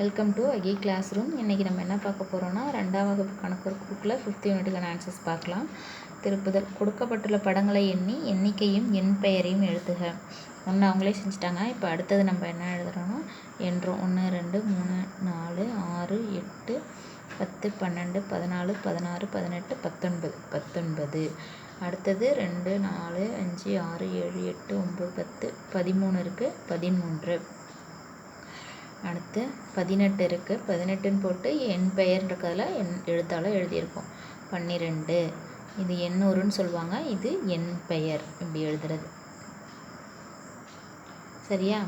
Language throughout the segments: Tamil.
Welcome to Ahi class room இன்றைக்கி நம்ம என்ன பார்க்க போகிறோம்னா ரெண்டாம் வகுப்பு கணக்கு குரூப்பில் ஃபிஃப்த் யூனிட்டுக்கான ஆன்சர்ஸ் பார்க்கலாம். திருப்புதல் கொடுக்கப்பட்டுள்ள படங்களை எண்ணி எண்ணிக்கையும் எண் பெயரையும் எழுத்துக ஒன்று அவங்களே செஞ்சுட்டாங்க. இப்போ அடுத்தது நம்ம என்ன எழுதுகிறோன்னா என்றோம் ஒன்று ரெண்டு மூணு நாலு ஆறு எட்டு பத்து பன்னெண்டு பதினாலு பதினாறு பதினெட்டு பத்தொன்பது. பத்தொன்பது. அடுத்தது ரெண்டு நாலு அஞ்சு ஆறு ஏழு எட்டு ஒம்பது பத்து பதிமூணு இருக்குது பதிமூன்று. அடுத்து பதினெட்டு இருக்குது பதினெட்டுன்னு போட்டு என் பெயர்ன்றதுல என் எழுத்தால் எழுதியிருக்கோம் பன்னிரெண்டு. இது எண்ணூறுன்னு சொல்லுவாங்க. இது என் பெயர் இப்படி எழுதுறது. சரியா?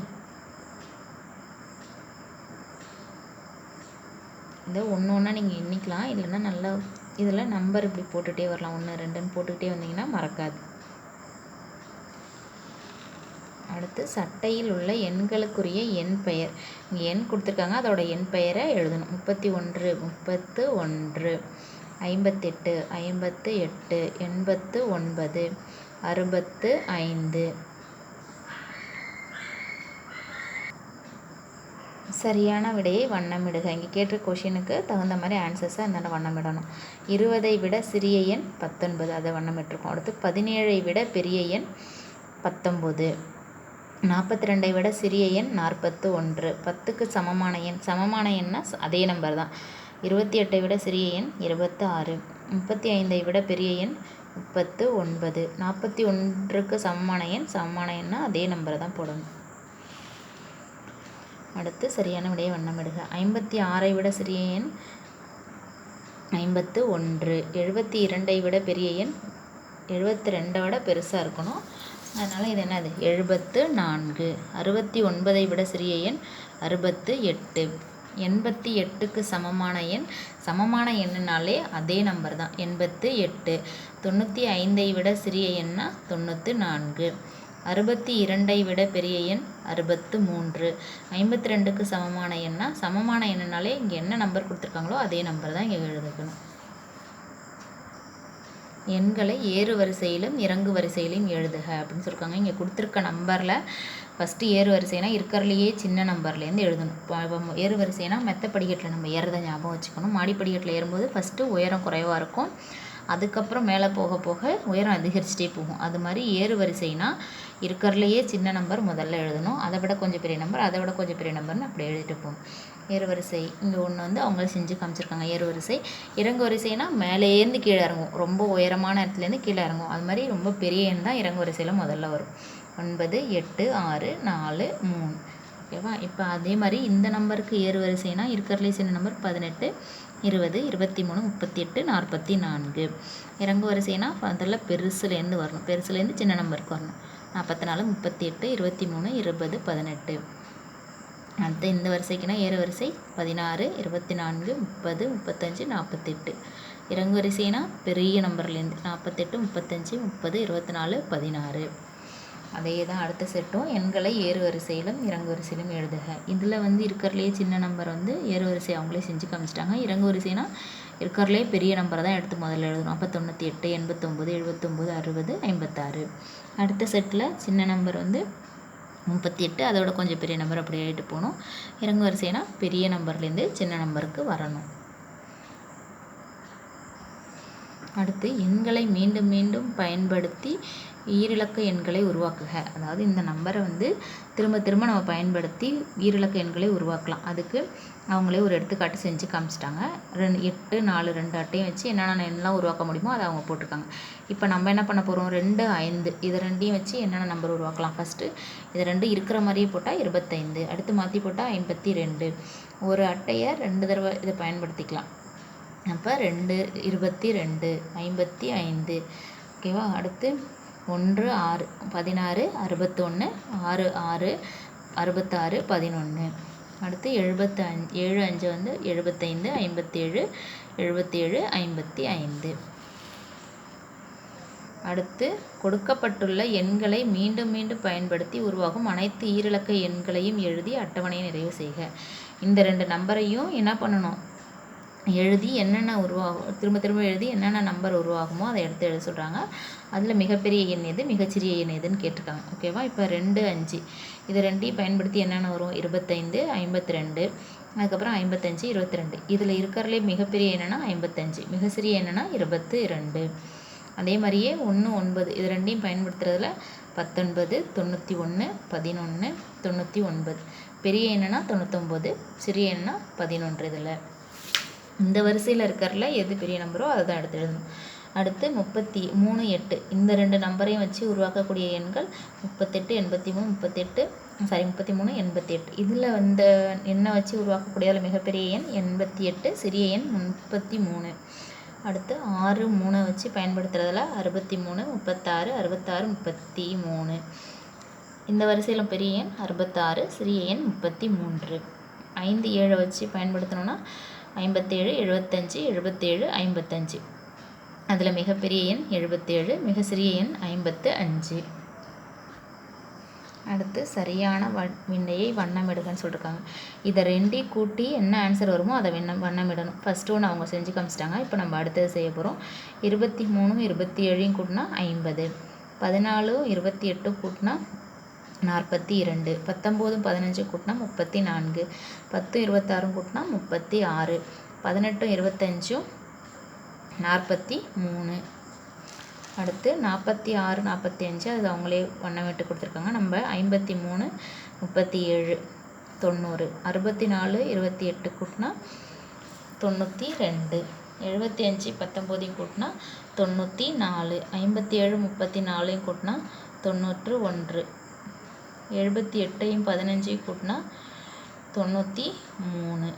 இதை ஒன்று ஒன்றா நீங்கள் எண்ணிக்கலாம். இல்லைன்னா நல்லா இதில் நம்பர் இப்படி போட்டுகிட்டே வரலாம். ஒன்று ரெண்டுன்னு போட்டுக்கிட்டே வந்தீங்கன்னா மறக்காது. அடுத்து சட்டையில் உள்ள எண்களுக்குரிய எண் பெயர். இங்கே எண் கொடுத்துருக்காங்க. அதோட எண் பெயரை எழுதணும். முப்பத்தி ஒன்று முப்பத்து ஒன்று ஐம்பத்தெட்டு ஐம்பத்து எட்டு எண்பத்து ஒன்பது அறுபத்து ஐந்து. சரியான விடையை வண்ணமிடுக. இங்கே கேட்ட கொஷினுக்கு தகுந்த மாதிரி ஆன்சர்ஸை அந்த வண்ணமிடணும். இருபதை விட சிறிய எண் பத்தொன்பது. அதை வண்ணமிட்டிருக்கோம். அடுத்து பதினேழை விட பெரிய எண் பத்தொம்போது. நாற்பத்தி ரெண்டை விட சிறிய எண் நாற்பத்து ஒன்று பத்துக்கு சமமான எண் சமமான எண்ணா அதே நம்பர் தான். இருபத்தி எட்டை விட சிறிய எண் இருபத்து ஆறு முப்பத்தி ஐந்தை விட பெரிய எண் முப்பத்து ஒன்பது நாற்பத்தி ஒன்றுக்கு சமமான எண் சமமான எண்ணா அதே நம்பரை தான் போடணும். அடுத்து சரியான விடையை வண்ணமிடுக ஐம்பத்தி ஆறை விட சிறிய எண் ஐம்பத்து ஒன்று எழுபத்தி இரண்டை விட பெரிய எண் எழுபத்தி ரெண்டை விட பெருசாக இருக்கணும். அதனால் இது என்னது? எழுபத்து நான்கு. அறுபத்தி ஒன்பதை விட சிறிய எண் அறுபத்து எட்டு. எண்பத்தி எட்டுக்கு சமமான எண். சமமான எண்ணுனாலே அதே நம்பர் தான். எண்பத்து எட்டு. தொண்ணூற்றி ஐந்தை விட சிறிய எண்ணா? தொண்ணூற்று நான்கு. அறுபத்தி இரண்டை விட பெரிய எண்? அறுபத்து மூன்று. ஐம்பத்தி ரெண்டுக்கு சமமான எண்ணா? சமமான எண்ணுனாலே இங்கே என்ன நம்பர் கொடுத்துருக்காங்களோ அதே நம்பர் தான் இங்கே எழுதுக்கணும் எண்களை ஏறு வரிசையிலும் இறங்கு வரிசையிலும் எழுதுக அப்படின்னு சொல்லியிருக்காங்க இங்கே கொடுத்துருக்க நம்பரில் ஃபஸ்ட்டு ஏறு வரிசைனா இருக்கிறதுலையே சின்ன நம்பர்லேருந்து எழுதணும். இப்போ ஏறு வரிசைனா மெத்த படிக்கட்டில் நம்ம ஏறத ஞாபகம் வச்சுக்கணும். மாடி படிக்கட்டில் ஏறும்போது ஃபஸ்ட்டு உயரம் குறைவாக இருக்கும். அதுக்கப்புறம் மேலே போக போக உயரம் அதிகரிச்சிட்டே போகும். அது மாதிரி ஏறு வரிசைனா இருக்கிறதுலையே சின்ன நம்பர் முதல்ல எழுதணும். அதை விட கொஞ்சம் பெரிய நம்பர் அதை விட கொஞ்சம் பெரிய நம்பர்னு அப்படி எழுதிட்டு போகும். ஏறுவரிசை இங்கே ஒன்று வந்து அவங்கள செஞ்சு காமிச்சிருக்காங்க. ஏறுவரிசை. இறங்கு வரிசைனா மேலேருந்து கீழே இறங்கும். ரொம்ப உயரமான இடத்துலேருந்து கீழே இறங்கும். அது மாதிரி ரொம்ப பெரிய எண் தான் இறங்கு வரிசையில் முதல்ல வரும். ஒன்பது எட்டு ஆறு நாலு மூணு. ஓகேவா? இப்போ அதே மாதிரி இந்த நம்பருக்கு ஏறு வரிசைனா இருக்கிறதுலே சின்ன நம்பர் பதினெட்டு இருபது இருபத்தி மூணு முப்பத்தி எட்டு நாற்பத்தி நான்கு இறங்கு வரிசைனா முதல்ல பெருசுலேருந்து வரணும். பெருசுலேருந்து சின்ன நம்பருக்கு வரணும். நாற்பத்தி நாலு முப்பத்தி எட்டு இருபத்தி மூணு இருபது பதினெட்டு. அடுத்து இந்த வரிசைக்குனா ஏறு வரிசை பதினாறு இருபத்தி நான்கு முப்பது முப்பத்தஞ்சு நாற்பத்தெட்டு. இறங்கு வரிசைனா பெரிய நம்பர்லேருந்து நாற்பத்தெட்டு முப்பத்தஞ்சு முப்பது இருபத்தி நாலு பதினாறு. அதே தான் அடுத்த செட்டும். எண்களை ஏறு வரிசையிலும் இறங்கு வரிசையிலும் எழுதுக. இதில் வந்து இருக்கிறதுலே சின்ன நம்பர் வந்து ஏறு வரிசை அவங்களே செஞ்சு காமிச்சிட்டாங்க. இறங்கு வரிசைனா இருக்கிறதுலே பெரிய நம்பரை தான் எடுத்து முதல்ல எழுதணும். அப்போ தொண்ணூற்றி எட்டு எண்பத்தொம்போது எழுபத்தொம்போது அறுபது ஐம்பத்தாறு. அடுத்த செட்டில் சின்ன நம்பர் வந்து முப்பத்தி எட்டு அதோட கொஞ்சம் பெரிய நம்பர் அப்படி ஆகிட்டு போகணும். இறங்கு வரிசைனா பெரிய நம்பர்லேருந்து சின்ன நம்பருக்கு வரணும். அடுத்து எண்களை மீண்டும் மீண்டும் பயன்படுத்தி ஈரிலக்க எண்களை உருவாக்குக. அதாவது இந்த நம்பரை வந்து திரும்ப திரும்ப நம்ம பயன்படுத்தி ஈரிலக்க எண்களை உருவாக்கலாம். அதுக்கு அவங்களே ஒரு எடுத்துக்காட்டு செஞ்சு காமிச்சிட்டாங்க. ரெண்டு எட்டு நாலு ரெண்டு அட்டையும் வச்சு என்னென்ன எண்ணெலாம் உருவாக்க முடியுமோ அதை அவங்க போட்டிருக்காங்க. இப்போ நம்ம என்ன பண்ண போகிறோம் ரெண்டு ஐந்து. இது ரெண்டையும் வச்சு என்னென்ன நம்பர் உருவாக்கலாம்? ஃபஸ்ட்டு இது ரெண்டு இருக்கிற மாதிரியே போட்டால் இருபத்தைந்து. அடுத்து மாற்றி போட்டால் ஐம்பத்தி ரெண்டு. ஒரு அட்டையை ரெண்டு தடவை இதை பயன்படுத்திக்கலாம். அப்போ ரெண்டு இருபத்தி ரெண்டு ஐம்பத்தி ஐந்து. ஓகேவா அடுத்து ஒன்று ஆறு பதினாறு அறுபத்தொன்று ஆறு ஆறு அறுபத்தாறு பதினொன்று அடுத்து எழுபத்து அஞ் ஏழு அஞ்சு வந்து எழுபத்தைந்து ஐம்பத்தேழு எழுபத்தேழு ஐம்பத்தி ஐந்து. அடுத்து கொடுக்கப்பட்டுள்ள எண்களை மீண்டும் மீண்டும் பயன்படுத்தி உருவாகும் அனைத்து ஈரிலக்க எண்களையும் எழுதி அட்டவணையை நிறைவு செய்க. இந்த ரெண்டு நம்பரையும் என்ன பண்ணணும்? எழுதி என்னென்ன உருவாகும் திரும்ப திரும்ப எழுதி என்னென்ன நம்பர் உருவாகுமோ அதை எடுத்து எழுத சொல்கிறாங்க அதில் மிகப்பெரிய எண் எது? மிகச்சிறிய எண் எதுன்னு கேட்டிருக்காங்க. ஓகேவா இப்போ ரெண்டு அஞ்சு. இது ரெண்டையும் பயன்படுத்தி என்னென்ன வரும்? இருபத்தைந்து ஐம்பத்தி ரெண்டு அதுக்கப்புறம் ஐம்பத்தஞ்சு இருபத்தி ரெண்டு இதில் இருக்கிறதுலே மிகப்பெரிய என்னென்னா ஐம்பத்தஞ்சு. மிக சிறிய என்னென்னா இருபத்து ரெண்டு அதே மாதிரியே ஒன்று ஒன்பது. இது ரெண்டையும் பயன்படுத்துறதுல பத்தொன்பது தொண்ணூற்றி ஒன்று பதினொன்று தொண்ணூற்றி ஒன்பது. பெரிய எண்ணுனா தொண்ணூத்தொம்பது சிறிய எண்ணுனா பதினொன்று இதில். இந்த வரிசையில் இருக்கிறதுல எது பெரிய நம்பரோ அதை தான் எடுத்து எழுதணும். அடுத்து முப்பத்தி மூணு எட்டு. இந்த ரெண்டு நம்பரையும் வச்சு உருவாக்கக்கூடிய எண்கள் முப்பத்தெட்டு எண்பத்தி மூணு முப்பத்தெட்டு சாரி முப்பத்தி மூணு எண்பத்தி எட்டு. இதில் இந்த எண்ணை வச்சு உருவாக்கக்கூடியதில் மிகப்பெரிய எண் எண்பத்தி எட்டு சிறிய எண் முப்பத்தி மூணு. அடுத்து ஆறு மூணை வச்சு பயன்படுத்துறதில் அறுபத்தி மூணு முப்பத்தாறு அறுபத்தாறு முப்பத்தி மூணு. இந்த வரிசையில் பெரிய எண் அறுபத்தாறு சிறிய எண் முப்பத்தி மூன்று. ஐந்து ஏழை வச்சு பயன்படுத்தணும்னா ஐம்பத்தேழு எழுபத்தஞ்சு எழுபத்தேழு ஐம்பத்தஞ்சு. அதில் மிகப்பெரிய எண் எழுபத்தேழு மிக சிறிய எண் ஐம்பத்து அஞ்சு. அடுத்து சரியான வ விண்ணையை வண்ணமிடுகன்னு சொல்லியிருக்காங்க இதை ரெண்டையும் கூட்டி என்ன ஆன்சர் வருமோ அதை வண்ணம் வண்ணமிடணும். ஃபஸ்ட்டு ஒன்று அவங்க செஞ்சு காமிச்சிட்டாங்க. இப்போ நம்ம அடுத்தது செய்ய போகிறோம் இருபத்தி மூணும் இருபத்தி ஏழையும் கூட்டினா ஐம்பது. பதினாலும் இருபத்தி எட்டும் கூட்டினா நாற்பத்தி இரண்டு பத்தொம்போதும் பதினஞ்சு கூட்டினா முப்பத்தி நான்கு பத்து இருபத்தாறும் கூட்டினா முப்பத்தி ஆறு பதினெட்டும் இருபத்தஞ்சும் நாற்பத்தி மூணு. அடுத்து நாற்பத்தி ஆறு நாற்பத்தி அஞ்சு அது அவங்களே வண்ணமிட்டு கொடுத்துருக்காங்க. நம்ம ஐம்பத்தி மூணு முப்பத்தி ஏழு தொண்ணூறு அறுபத்தி நாலு இருபத்தி எட்டு கூட்டினா தொண்ணூற்றி ரெண்டு எழுபத்தி அஞ்சு பத்தொம்போதையும் கூட்டினா தொண்ணூற்றி நாலு ஐம்பத்தி ஏழு முப்பத்தி நாலையும் கூட்டினா தொண்ணூற்று ஒன்று. எழுபத்தி எட்டையும் பதினஞ்சையும் கூட்டினா தொண்ணூற்றி மூணு.